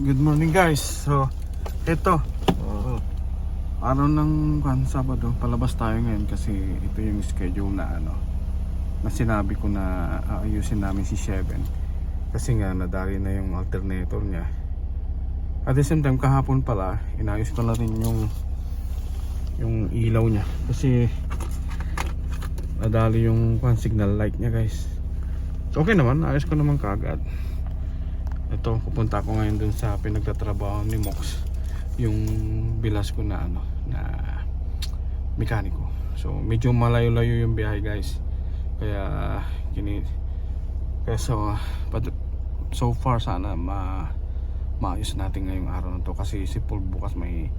good morning guys. So, ito. Uh, araw ng kan Sabado, palabas tayo ngayon kasi ito yung schedule na ano na sinabi ko na aayusin namin si Sheven. Kasi nga nadali na yung alternator niya. At the same time kahapon pala, inayos ko na rin yung yung ilaw niya kasi nadali yung kan signal light niya guys. Okay naman, ayos ko naman kaagad ito pupunta ako ngayon dun sa pinagtatrabaho ni Mox. Yung bilas ko na ano na mekaniko. So medyo malayo-layo yung biyahe guys. Kaya kini kaya so but so far sana ma maayos natin ngayong araw na to. Kasi si Paul bukas may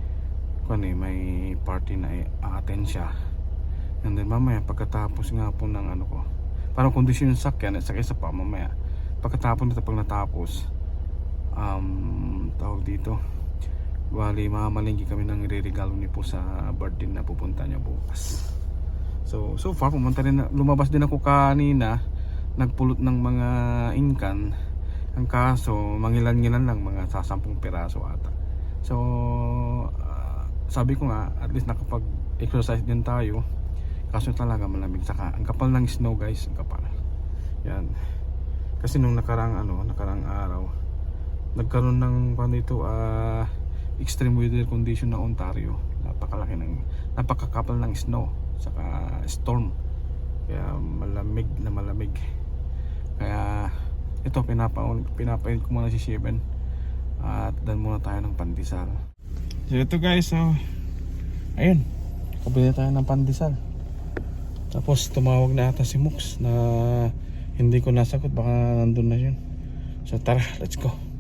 kung eh, may party na attend siya. And then mamaya pagkatapos nga po ng ano ko parang kondisyon yung sakyan at saka isa pa mamaya. Pagkatapos nito pag natapos um, tawag dito. Bali mamalinggi kami ng re-regalo ni po sa birthday na pupunta niya bukas. So so far pumunta rin lumabas din ako kanina. Nagpulot ng mga inkan. Ang kaso mangilan-ngilan lang mga sasampung piraso ata. So ah, sabi ko nga at least nakapag exercise din tayo. Kaso talaga malamig saka ang kapal ng snow guys. Ang kapal. Yan. Kasi nung nakarang ano nakarang araw nagkaroon ng paano ito ah, extreme weather condition na Ontario. Napakalaki ng napakakapal ng snow saka storm. Kaya malamig na malamig. Kaya ito pinapaun pinapain ko muna si Sheven at dan muna tayo ng pandesal. So ito guys so ayun kabili tayo ng pandesal. Tapos tumawag na ata si Mux na hindi ko nasagot baka nandun na yun. So tara let's go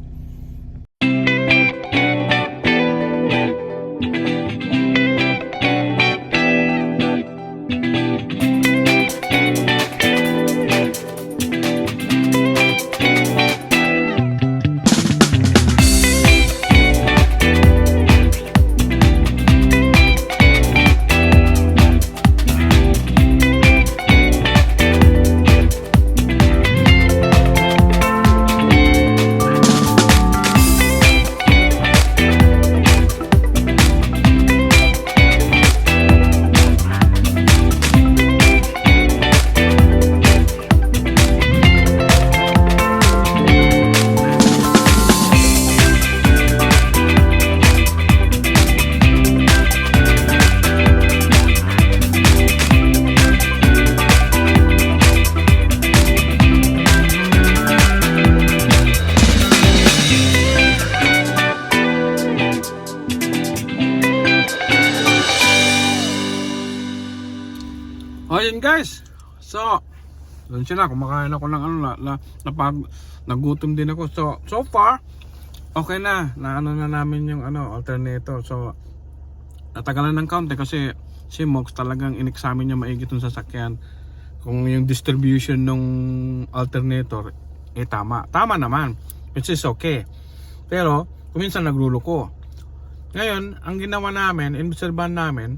guys. So, doon sila kumakain ako ng ano na, na napag nagutom din ako. So, so far okay na. Na ano na namin yung ano alternator. So, natagalan ng kaunti kasi si Mox talagang in-examine niya maigi tong sasakyan kung yung distribution ng alternator eh tama. Tama naman. Which is okay. Pero, kuminsan nagluluko. Ngayon, ang ginawa namin, inobserbahan namin,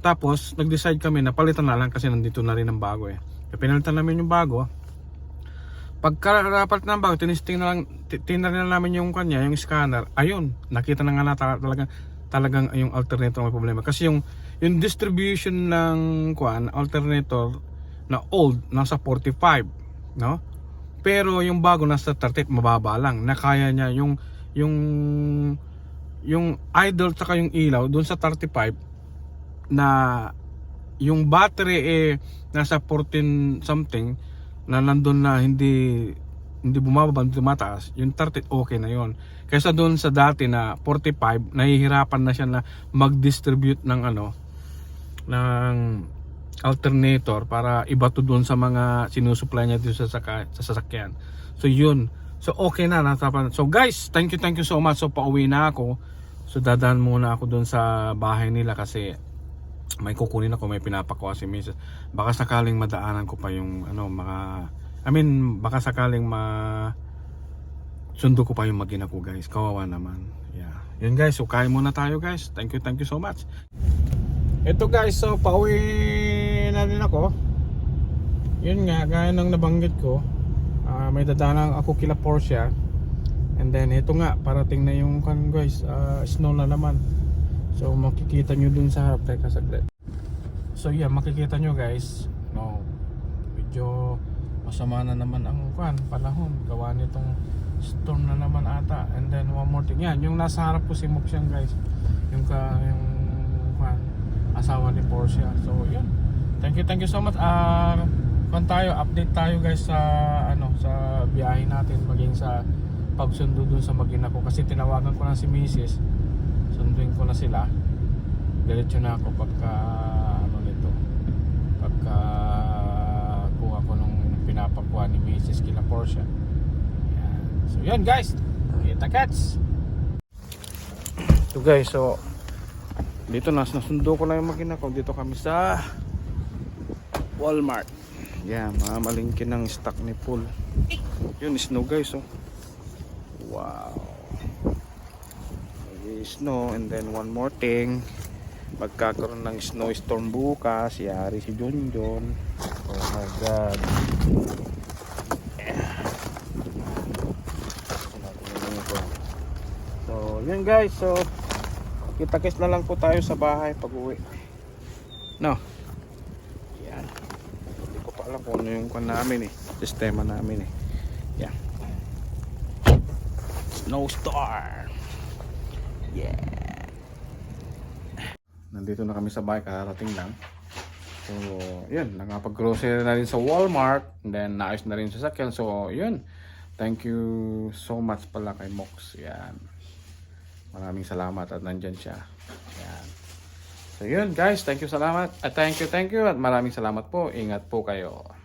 tapos, nag-decide kami na palitan na lang kasi nandito na rin ang bago eh. Kaya pinalitan namin yung bago. Pagkarapat ng bago, tinisting na lang, ti- tingnan na namin yung kanya, yung scanner. Ayun, nakita na nga na ta- talagang, talagang yung alternator may problema. Kasi yung, yung distribution ng kwan, alternator na old, nasa 45. No? Pero yung bago nasa 38, mababa lang. Nakaya niya yung, yung, yung idle tsaka yung ilaw, doon sa 35, na yung battery eh nasa 14 something na nandun na hindi hindi bumababa, hindi tumataas, yung 30 okay na yon. Kaysa doon sa dati na 45, nahihirapan na siya na mag-distribute ng ano ng alternator para ibato doon sa mga sinusupply niya dito sa, saka, sa sasakyan. So yun. So okay na natapan. So guys, thank you thank you so much. So pauwi na ako. So dadaan muna ako doon sa bahay nila kasi may kukunin ako, may pinapakuha si Mrs. Baka sakaling madaanan ko pa yung ano, mga I mean, baka sakaling ma sundo ko pa yung magina ko guys. Kawawa naman. Yeah. Yun guys, so kain muna tayo guys. Thank you, thank you so much. Ito guys, so pauwi na rin ako. Yun nga, gaya ng nabanggit ko, ah, may dadaanan ako kila Porsche And then ito nga, parating na yung kan guys, ah, snow na naman. So makikita nyo dun sa harap, teka saglit. So yeah, makikita nyo guys, no, medyo masama na naman ang kan, panahon. Gawa nitong storm na naman ata. And then one more thing, yan, yung nasa harap ko si Moksyan guys. Yung ka, yung kan, asawa ni Portia. So yun, thank you, thank you so much. Ah, kan tayo, update tayo guys sa ano sa biyahe natin maging sa pagsundo dun sa magina ko kasi tinawagan ko na si Mrs. Sunduin ko na sila. Diretso na ako pagka ano nito. Pagka kuha ko nung pinapakuha ni Mrs. kila Porsche. Yan. So yan guys. Kita kats. So guys, so dito na nasundo ko na yung magina ko. Dito kami sa Walmart. Yan, mga malingki ng stock ni Paul. Yun, snow guys, oh. Wow. Snow and then one more thing. Magkakaroon ng snowstorm bukas. Yari si John. Oh my God. So, yun guys. So, kita-kits na lang po tayo sa bahay pag uwi. No. Yan. Hindi ko pa alam kung ano yung namin eh. Sistema namin eh. Yan. Snowstorm. Yeah. Nandito na kami sa bahay, kakarating lang. So, yun, nakapag-grocery na rin sa Walmart. And then, naayos na rin sa sakyan. So, yun. Thank you so much pala kay Mox. Yan. Maraming salamat at nandyan siya. Yan. So, yun guys. Thank you salamat. At thank you, thank you. At maraming salamat po. Ingat po kayo.